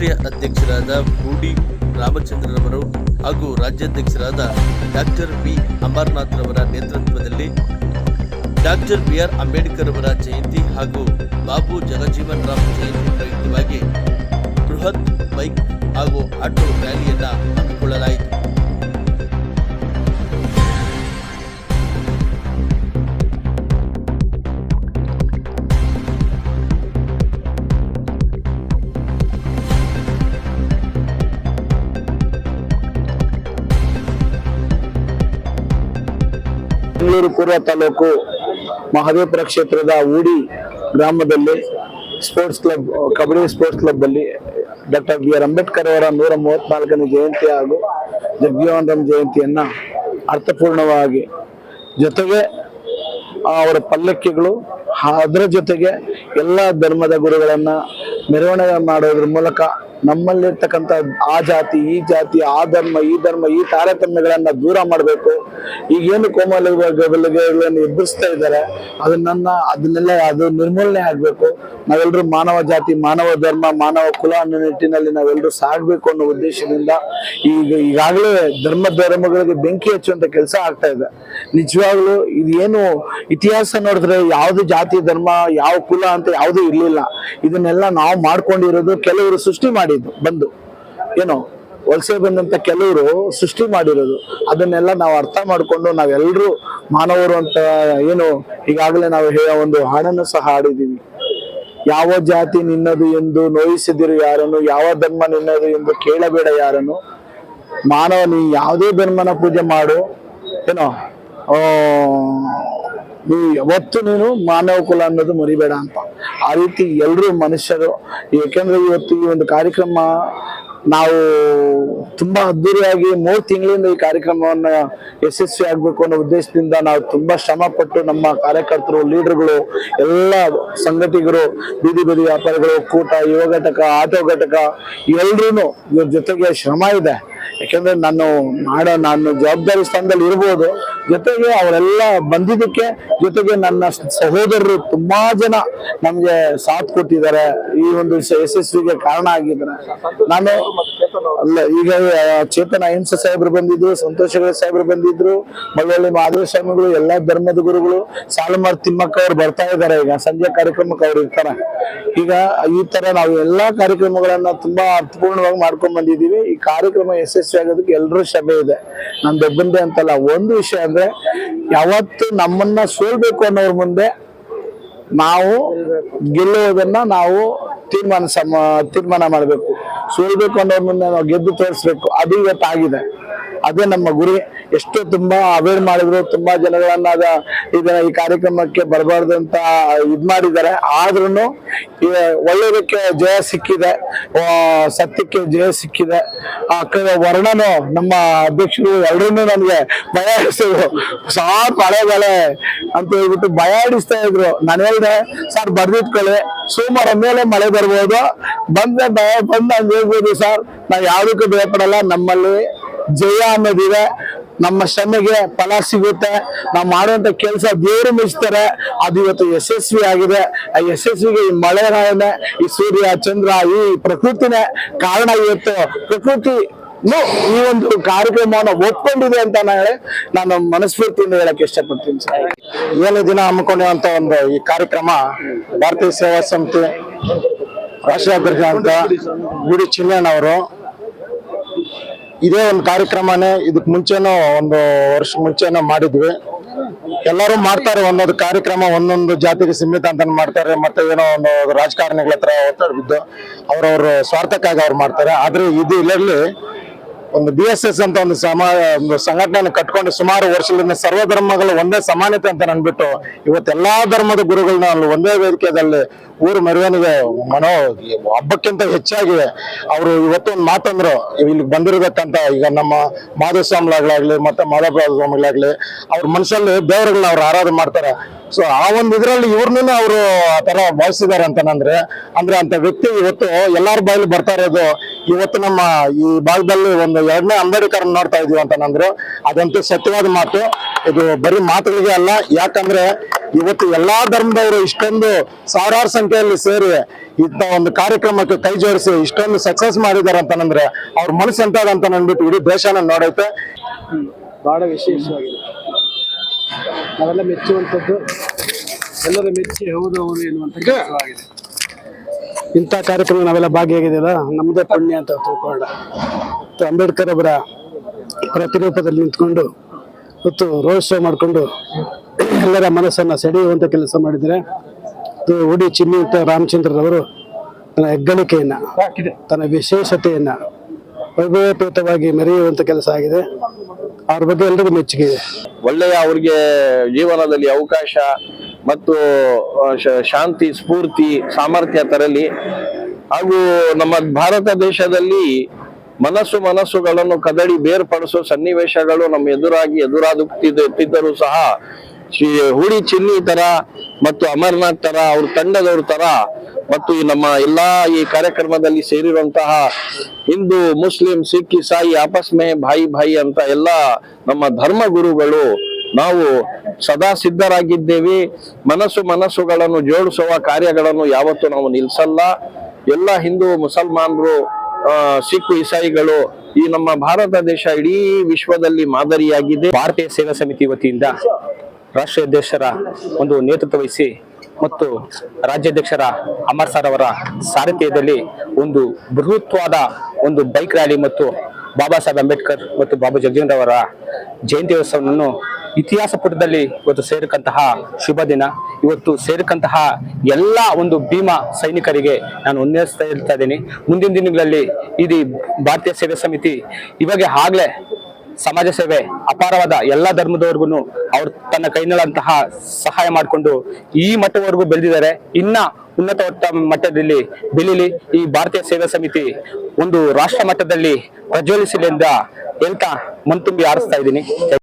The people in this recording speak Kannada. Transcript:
ರಾಷ್ಟ್ರೀಯ ಅಧ್ಯಕ್ಷರಾದ ಬೂಡಿ ರಾಮಚಂದ್ರನವರು ಹಾಗೂ ರಾಜ್ಯಾಧ್ಯಕ್ಷರಾದ ಡಾಕ್ಟರ್ ಬಿ ಅಮರ್ನಾಥ್ರವರ ನೇತೃತ್ವದಲ್ಲಿ ಡಾಕ್ಟರ್ ಬಿ ಆರ್ ಅಂಬೇಡ್ಕರ್ ಅವರ ಜಯಂತಿ ಹಾಗೂ ಬಾಬು ಜಗಜೀವನ್ ರಾಮ್ ಜಯಂತಿ ಪ್ರಯುಕ್ತವಾಗಿ ಬೃಹತ್ ಬೈಕ್ ಹಾಗೂ ಆಟೋ ರ್ಯಾಲಿಯನ್ನು ಹಮ್ಮಿಕೊಳ್ಳಲಾಯಿತು. ಬೆಂಗಳೂರು ಪೂರ್ವ ತಾಲೂಕು ಮಹದೇವಪುರ ಕ್ಷೇತ್ರದ ಊಡಿ ಗ್ರಾಮದಲ್ಲಿ sports club, kabaddi sports club ಅಲ್ಲಿ ಡಾಕ್ಟರ್ ಬಿ ಆರ್ ಅಂಬೇಡ್ಕರ್ ಅವರ ನೂರ ಮೂವತ್ನಾಲ್ಕನೇ ಜಯಂತಿ ಹಾಗೂ ಜಗಜೀವನ್ ರಾಮ್ ಜಯಂತಿಯನ್ನ ಅರ್ಥಪೂರ್ಣವಾಗಿ ಜೊತೆಗೆ ಅವರ ಪಲ್ಲಕ್ಕಿಗಳು ಅದರ ಜೊತೆಗೆ ಎಲ್ಲ ಧರ್ಮದ ಗುರುಗಳನ್ನ ಮೆರವಣಿಗೆ ಮಾಡೋದ್ರ ಮೂಲಕ ನಮ್ಮಲ್ಲಿರ್ತಕ್ಕಂಥ ಆ ಜಾತಿ, ಈ ಜಾತಿ, ಆ ಧರ್ಮ, ಈ ಧರ್ಮ, ಈ ತಾರತಮ್ಯಗಳನ್ನ ದೂರ ಮಾಡಬೇಕು. ಈಗೇನು ಕೋಮಲಗಳನ್ನು ಎದುರಿಸ್ತಾ ಇದ್ದಾರೆ ಅದನ್ನ ಅದನ್ನೆಲ್ಲ ಅದು ನಿರ್ಮೂಲನೆ ಆಗ್ಬೇಕು. ನಾವೆಲ್ಲರೂ ಮಾನವ ಜಾತಿ, ಮಾನವ ಧರ್ಮ, ಮಾನವ ಕುಲ ಅನ್ನೋ ನಿಟ್ಟಿನಲ್ಲಿ ನಾವೆಲ್ಲರೂ ಸಾಗಬೇಕು ಅನ್ನೋ ಉದ್ದೇಶದಿಂದ ಈಗ ಈಗಾಗಲೇ ಧರ್ಮ ಧರ್ಮಗಳಿಗೆ ಬೆಂಕಿ ಹಚ್ಚುವಂತ ಕೆಲಸ ಆಗ್ತಾ ಇದೆ. ನಿಜವಾಗ್ಲೂ ಇದೇನು ಇತಿಹಾಸ ನೋಡಿದ್ರೆ ಯಾವ್ದು ಜಾತಿ, ಧರ್ಮ, ಯಾವ ಕುಲ ಅಂತ ಯಾವುದು ಇರ್ಲಿಲ್ಲ. ಇದನ್ನೆಲ್ಲ ನಾವು ಮಾಡ್ಕೊಂಡಿರೋದು ಕೆಲವರು ಸೃಷ್ಟಿ ಮಾಡಿದ್ದು, ಬಂದು. ಏನೋ, ವಲಸೆ ಬಂದಂತ ಕೆಲವರು ಸೃಷ್ಟಿ ಮಾಡಿರೋದು. ಅದನ್ನೆಲ್ಲ ನಾವು ಅರ್ಥ ಮಾಡ್ಕೊಂಡು ನಾವೆಲ್ಲರೂ ಮಾನವರು ಅಂತ ಏನು, ಈಗಾಗಲೇ ನಾವು ಹೇಳೋ ಒಂದು ಹಾಡನ್ನು ಸಹ ಹಾಡಿದೀವಿ ಯಾವ ಜಾತಿ ನಿನ್ನದು ಎಂದು ನೋಯಿಸಿದಿರು ಯಾರನ್ನು, ಯಾವ ಧರ್ಮ ನಿನ್ನದು ಎಂದು ಕೇಳಬೇಡ ಯಾರನ್ನು. ಮಾನವ, ನೀ ಯಾವುದೇ ಧರ್ಮನ ಪೂಜೆ ಮಾಡು. ಏನೋ ನೀ ಯಾವತ್ತು ನೀನು ಮಾನವ ಕುಲ ಅನ್ನೋದು ಮರಿಬೇಡ ಅಂತ. ಆ ರೀತಿ ಎಲ್ಲರೂ ಮನುಷ್ಯರು. ಏಕೆಂದ್ರೆ ಇವತ್ತು ಈ ಒಂದು ಕಾರ್ಯಕ್ರಮ ನಾವು ತುಂಬಾ ಅದ್ದೂರಿಯಾಗಿ ಮೂರು ತಿಂಗಳಿಂದ ಈ ಕಾರ್ಯಕ್ರಮವನ್ನ ಯಶಸ್ವಿ ಆಗ್ಬೇಕು ಅನ್ನೋ ಉದ್ದೇಶದಿಂದ ನಾವು ತುಂಬಾ ಶ್ರಮ ಪಟ್ಟು ನಮ್ಮ ಕಾರ್ಯಕರ್ತರು, ಲೀಡರ್ಗಳು, ಎಲ್ಲ ಸಂಘಟಿಗರು, ಬೀದಿ ಬೀದಿ ವ್ಯಾಪಾರಿಗಳು, ಕೂಟ, ಯುವ ಘಟಕ, ಆಟೋ ಘಟಕ ಎಲ್ರೂ ಇವ್ರ ಜೊತೆಗೆ ಶ್ರಮ ಇದೆ. ಯಾಕೆಂದ್ರೆ ನಾನು ಮಾಡೋ ನಾನು ಜವಾಬ್ದಾರಿ ಸ್ಥಾನದಲ್ಲಿ ಇರ್ಬೋದು. ಜೊತೆಗೆ ಅವರೆಲ್ಲ ಬಂದಿದ್ದಕ್ಕೆ ಜೊತೆಗೆ ನನ್ನ ಸಹೋದರರು ತುಂಬಾ ಜನ ನಮ್ಗೆ ಸಾಥ್ ಕೊಟ್ಟಿದ್ದಾರೆ. ಈ ಒಂದು ಯಶ- ಯಶಸ್ವಿಗೆ ಕಾರಣ ಆಗಿದ್ದಾರೆ. ನಾನು ಅಲ್ಲ, ಈಗ ಚೇತನ ಅಹಿಂಸ ಸಾಹೇಬ್ರು ಬಂದಿದ್ರು ಸಂತೋಷಗಳ ಸಾಹೇಬ್ರು ಬಂದಿದ್ರು ಮಳವಳ್ಳಿ ಮಹಾದೇವ ಸ್ವಾಮಿಗಳು, ಎಲ್ಲಾ ಧರ್ಮದ ಗುರುಗಳು, ಸಾಲುಮಾರ್ ತಿಮ್ಮಕ್ಕ ಅವ್ರು ಬರ್ತಾ ಇದ್ದಾರೆ ಈಗ, ಸಂಜೆ ಕಾರ್ಯಕ್ರಮಕ್ಕೆ ಅವ್ರು ಇರ್ತಾರೆ. ಈಗ ಈ ತರ ನಾವು ಎಲ್ಲಾ ಕಾರ್ಯಕ್ರಮಗಳನ್ನ ತುಂಬಾ ಅರ್ಥಪೂರ್ಣವಾಗಿ ಮಾಡ್ಕೊಂಡ್ ಬಂದಿದೀವಿ ಈ ಕಾರ್ಯಕ್ರಮ ಯಶಸ್ವಿ ಆಗೋದಕ್ಕೆ ಎಲ್ಲರೂ ಶ್ರಮೆ ಇದೆ. ನಂದೊಬ್ಬಂದೇ ಅಂತಲ್ಲ, ಒಂದು ವಿಷಯ ಅಂದ್ರೆ ಯಾವತ್ತು ನಮ್ಮನ್ನ ಸೋಲ್ಬೇಕು ಅನ್ನೋರ್ ಮುಂದೆ ನಾವು ಗೆಲ್ಲುವುದನ್ನ ನಾವು ತೀರ್ಮಾನ ಸಮ, ತೀರ್ಮಾನ ಮಾಡಬೇಕು. ಸೋಲ್ಬೇಕು ಅನ್ನೋರ್ ಮುಂದೆ ನಾವು ಗೆದ್ದು ತೋರಿಸ್ಬೇಕು. ಅದು ಇವತ್ತು ಆಗಿದೆ ಅದೇ ನಮ್ಮ ಗುರಿ. ಎಷ್ಟು ತುಂಬಾ ಅವೇರ್ ಮಾಡಿದ್ರು, ತುಂಬಾ ಜನಗಳನ್ನ ಅದ ಈ ಕಾರ್ಯಕ್ರಮಕ್ಕೆ ಬರಬಾರ್ದು ಅಂತ ಇದ್ ಮಾಡಿದ್ದಾರೆ. ಆದ್ರೂ ಒಳ್ಳೆಯದಕ್ಕೆ ಜಯ ಸಿಕ್ಕಿದೆ. ಸತ್ಯಕ್ಕೆ ಜಯ ಸಿಕ್ಕಿದೆ. ಆ ವರ್ಣನು ನಮ್ಮ ಅಧ್ಯಕ್ಷರು ಎಲ್ಲರೂ ನನಗೆ ಭಯ ಆಡಿಸಿದ್ರು ಸಾರ್ ಮಳೆ ಬೆಳೆ ಅಂತ ಹೇಳ್ಬಿಟ್ಟು ಭಯ ಆಡಿಸ್ತಾ ಇದ್ರು. ನಾನು ಹೇಳಿದೆ, ಸರ್ ಬರ್ದಿಟ್ಕೊಳ್ಳಿ ಸೋಮವಾರ ಮೇಲೆ ಮಳೆ ಬರ್ಬೋದು. ಬಂದ್ರೆ ಬಂದು ಹಂಗೆ ಹೇಳ್ಬೋದು ಸರ್. ನಾವ್ ಯಾವ್ದಕ್ಕೂ ಭಯಪಡಲ್ಲ. ನಮ್ಮಲ್ಲಿ ಜಯ ಅನ್ನೋದಿದೆ. ನಮ್ಮ ಶ್ರಮೆಗೆ ಫಲ ಸಿಗುತ್ತೆ. ನಾವು ಮಾಡುವಂತ ಕೆಲಸ ದೇವರು ಮೆಚ್ತಾರೆ ಅದು ಇವತ್ತು ಯಶಸ್ವಿ ಆಗಿದೆ. ಆ ಯಶಸ್ವಿಗೆ ಈ ಮಳೆ ರಾಯನೇ ಈ ಸೂರ್ಯ, ಚಂದ್ರ, ಈ ಪ್ರಕೃತಿನೇ ಕಾರಣ ಇವತ್ತು. ಪ್ರಕೃತಿ ಈ ಒಂದು ಕಾರ್ಯಕ್ರಮವನ್ನು ಒಪ್ಕೊಂಡಿದೆ ಅಂತ ಹೇಳಿ, ನಾನು ಮನಸ್ಫೂರ್ತಿಯಿಂದ ಹೇಳಕ್ ಇಷ್ಟಪಡ್ತೀನಿ ಸರ್. ಏಳು ದಿನ ಹಮ್ಮಿಕೊಂಡಿರುವಂತ ಒಂದು ಈ ಕಾರ್ಯಕ್ರಮ, ಭಾರತೀಯ ಸೇವಾ ಸಮಿತಿ ರಾಷ್ಟ್ರೀಯ ಅಂತ ಗುಡಿ ಚಿನ್ನಣ್ಣವರು ಇದೇ ಒಂದು ಕಾರ್ಯಕ್ರಮನೇ ಇದಕ್ ಮುಂಚೆನೂ ಒಂದು ವರ್ಷ ಮುಂಚೆನೂ ಮಾಡಿದ್ವಿ. ಎಲ್ಲರೂ ಮಾಡ್ತಾರೆ, ಒಂದೊಂದು ಕಾರ್ಯಕ್ರಮ, ಒಂದೊಂದು ಜಾತಿಗೆ ಸೀಮಿತ ಅಂತ ಮಾಡ್ತಾರೆ, ಮತ್ತೆ ಏನೋ ಒಂದು ರಾಜಕಾರಣಿಗಳ ಹತ್ರ ಒತ್ತಡ ಬಿದ್ದು ಅವ್ರವ್ರ ಸ್ವಾರ್ಥಕ್ಕಾಗಿ ಅವ್ರು ಮಾಡ್ತಾರೆ. ಆದ್ರೆ ಇದು ಇಲ್ಲಲ್ಲಿ ಒಂದು ಬಿ ಎಸ್ ಎಸ್ ಅಂತ ಒಂದು ಸಮ, ಒಂದು ಸಂಘಟನೆಯನ್ನು ಕಟ್ಕೊಂಡು ಸುಮಾರು ವರ್ಷದಿಂದ ಸರ್ವ ಧರ್ಮಗಳು ಒಂದೇ ಸಮಾನತೆ ಅಂತ ನನ್ಬಿಟ್ಟು ಇವತ್ತು ಎಲ್ಲಾ ಧರ್ಮದ ಗುರುಗಳನ್ನ ಅಲ್ಲಿ ಒಂದೇ ವೇದಿಕೆಯಲ್ಲಿ ಊರು ಮೆರವಣಿಗೆ ಮನೋ ಹಬ್ಬಕ್ಕಿಂತ ಹೆಚ್ಚಾಗಿ ಅವರು ಇವತ್ತು ಒಂದು ಮಾತಂದ್ರು ಇಲ್ಲಿ ಬಂದಿರಬೇಕಂತ ಈಗ ನಮ್ಮ ಮಾಧವ ಸ್ವಾಮಿಗಳಾಗ್ಲಿ ಮತ್ತೆ ಮಾಧವ ಸ್ವಾಮಿಗಳಾಗ್ಲಿ, ಅವ್ರ ಮನಸ್ಸಲ್ಲಿ ದೇವರುಗಳನ್ನ ಅವ್ರು ಆರಾಧನೆ ಮಾಡ್ತಾರೆ. ಸೊ ಆ ಒಂದು ಇದರಲ್ಲಿ ಇವ್ರನ್ನೂ ಅವರು ಆ ತರ ಭಾವಿಸಿದ್ದಾರೆ ಅಂತಂದ್ರೆ, ಅಂದ್ರೆ ಅಂತ ವ್ಯಕ್ತಿ ಇವತ್ತು ಎಲ್ಲರ ಬಾಯಲ್ಲಿ ಬರ್ತಾ ಇರೋದು ಇವತ್ತು ನಮ್ಮ ಈ ಭಾಗದಲ್ಲಿ ಒಂದು ಎರಡನೇ ಅಂಬೇಡ್ಕರ್ ನೋಡ್ತಾ ಇದೀವಿ ಅಂತಂದ್ರು ಅದಂತೂ ಸತ್ಯವಾದ ಮಾತು. ಇದು ಬರೀ ಮಾತುಗಳಿಗೆ ಅಲ್ಲ, ಯಾಕಂದ್ರೆ ಇವತ್ತು ಎಲ್ಲಾ ಧರ್ಮದವರು ಇಷ್ಟೊಂದು ಸಾವಿರಾರು ಸಂಖ್ಯೆಯಲ್ಲಿ ಸೇರಿ ಇಂಥ ಒಂದು ಕಾರ್ಯಕ್ರಮಕ್ಕೆ ಕೈ ಜೋಡಿಸಿ ಇಷ್ಟೊಂದು ಸಕ್ಸಸ್ ಮಾಡಿದ್ದಾರೆ ಅಂತಂದ್ರೆ ಅವ್ರ ಮನಸ್ಸು ಎಂತದಂತ ಅಂದ್ಬಿಟ್ಟು ಇಡೀ ದೇಶನ ನೋಡೈತೆ. ಬಹಳ ವಿಶೇಷವಾಗಿದೆ. ಮೆಚ್ಚುವಂತದ್ದು ಮೆಚ್ಚುವಂಥದ್ದು, ಎಲ್ಲರೂ ಮೆಚ್ಚಿ ಹೌದು ಹೌದು ಎನ್ನುವಂಥ ಇಂಥ ಕಾರ್ಯಕ್ರಮ ನಾವೆಲ್ಲ ಭಾಗಿಯಾಗಿದೆಯಲ್ಲ ನಮ್ಮದೇ ಪುಣ್ಯ ಅಂತ ತಿಳ್ಕೊಂಡ. ಮತ್ತು ಅಂಬೇಡ್ಕರ್ ಅವರ ಪ್ರತಿರೂಪದಲ್ಲಿ ನಿಂತ್ಕೊಂಡು ಮತ್ತು ರೋಡ್ ಶೋ ಮಾಡಿಕೊಂಡು ಎಲ್ಲರ ಮನಸ್ಸನ್ನು ಸೆಳೆಯುವಂಥ ಕೆಲಸ ಮಾಡಿದರೆ ಉಡಿ ಚಿನ್ನಿಯುತ ರಾಮಚಂದ್ರರವರು ತನ್ನ ಹೆಗ್ಗಳಿಕೆಯನ್ನು ತನ್ನ ವಿಶೇಷತೆಯನ್ನು ವೈಭವಪೇತವಾಗಿ ಮೆರೆಯುವಂಥ ಕೆಲಸ ಆಗಿದೆ. ಅವ್ರ ಬಗ್ಗೆ ಎಲ್ರಿಗೂ ಮೆಚ್ಚುಗೆ ಇದೆ. ಒಳ್ಳೆಯ ಅವ್ರಿಗೆ ಜೀವನದಲ್ಲಿ ಅವಕಾಶ ಮತ್ತು ಶಾಂತಿ, ಸ್ಫೂರ್ತಿ, ಸಾಮರ್ಥ್ಯ ತರಲಿ. ಹಾಗೂ ನಮ್ಮ ಭಾರತ ದೇಶದಲ್ಲಿ ಮನಸ್ಸು ಮನಸ್ಸುಗಳನ್ನು ಕದಡಿ ಬೇರ್ಪಡಿಸೋ ಸನ್ನಿವೇಶಗಳು ನಮ್ಮ ಎದುರಾಗಿ ಎದುರಾಗುತ್ತಿದ್ದರೂ ಸಹ, ಶ್ರೀ ಹುಡಿ ಚಿನ್ನಿ ತರ ಮತ್ತು ಅಮರ್ನಾಥ್ ತರ ಅವ್ರ ತಂಡದವ್ರ ತರ ಮತ್ತು ನಮ್ಮ ಎಲ್ಲಾ ಈ ಕಾರ್ಯಕ್ರಮದಲ್ಲಿ ಸೇರಿರುವಂತಹ ಹಿಂದೂ, ಮುಸ್ಲಿಂ, ಸಿಖ್, ಇಸಾಯಿ ಆಪಸ್ಮೆ ಭಾಯಿ ಭಾಯಿ ಅಂತ ಎಲ್ಲ ನಮ್ಮ ಧರ್ಮ ಗುರುಗಳು ನಾವು ಸದಾ ಸಿದ್ಧರಾಗಿದ್ದೇವೆ. ಮನಸ್ಸು ಮನಸ್ಸುಗಳನ್ನು ಜೋಡಿಸುವ ಕಾರ್ಯಗಳನ್ನು ಯಾವತ್ತೂ ನಾವು ನಿಲ್ಲಿಸಲ್ಲ ಎಲ್ಲ ಹಿಂದೂ ಮುಸಲ್ಮಾನರು ಸಿಖ್ ಇಸಾಯಿಗಳು ಈ ನಮ್ಮ ಭಾರತ ದೇಶ ಇಡೀ ವಿಶ್ವದಲ್ಲಿ ಮಾದರಿಯಾಗಿದೆ. ಭಾರತೀಯ ಸೇವಾ ಸಮಿತಿ ವತಿಯಿಂದ ರಾಷ್ಟ್ರೀಯ ಅಧ್ಯಕ್ಷರ ಒಂದು ನೇತೃತ್ವ ವಹಿಸಿ ಮತ್ತು ರಾಜ್ಯಾಧ್ಯಕ್ಷರ ಅಮರ್ ಸರ್ ಅವರ ಸಾರಥ್ಯದಲ್ಲಿ ಒಂದು ಬೃಹತ್ವಾದ ಒಂದು ಬೈಕ್ ರ್ಯಾಲಿ ಮತ್ತು ಬಾಬಾ ಸಾಹೇಬ್ ಅಂಬೇಡ್ಕರ್ ಮತ್ತು ಬಾಬಾ ಜಗಜೀವನ್ ಅವರ ಜಯಂತಿ ಉತ್ಸವವನ್ನು ಇತಿಹಾಸ ಪುಟದಲ್ಲಿ ಇವತ್ತು ಸೇರಕಂತಹ ಶುಭ ದಿನ. ಇವತ್ತು ಸೇರಕಂತಹ ಎಲ್ಲ ಒಂದು ಭೀಮಾ ಸೈನಿಕರಿಗೆ ನಾನು ಒಂದೇಸ್ತಾ ಇರ್ತಾ ಇದ್ದೀನಿ. ಮುಂದಿನ ದಿನಗಳಲ್ಲಿ ಇದು ಭಾರತೀಯ ಸೇವೆ ಸಮಿತಿ ಇವಾಗ ಆಗ್ಲೇ ಸಮಾಜ ಸೇವೆ ಅಪಾರವಾದ ಎಲ್ಲ ಧರ್ಮದವರೆಗೂ ಅವ್ರು ತನ್ನ ಕೈನಲ್ಲಂತಹ ಸಹಾಯ ಮಾಡಿಕೊಂಡು ಈ ಮಟ್ಟವರೆಗೂ ಬೆಳೆದಿದ್ದಾರೆ. ಇನ್ನ ಉನ್ನತ ಮಟ್ಟ- ಮಟ್ಟದಲ್ಲಿ ಬೆಳಿಲಿ ಈ ಭಾರತೀಯ ಸೇವಾ ಸಮಿತಿ ಒಂದು ರಾಷ್ಟ್ರ ಮಟ್ಟದಲ್ಲಿ ಪ್ರಜ್ವಲಿಸಲಿ ಅಂತ ಹೇಳ್ತಾ ಮನ್ತುಂಬಿ ಆರಿಸ್ತಾ ಇದ್ದೀನಿ.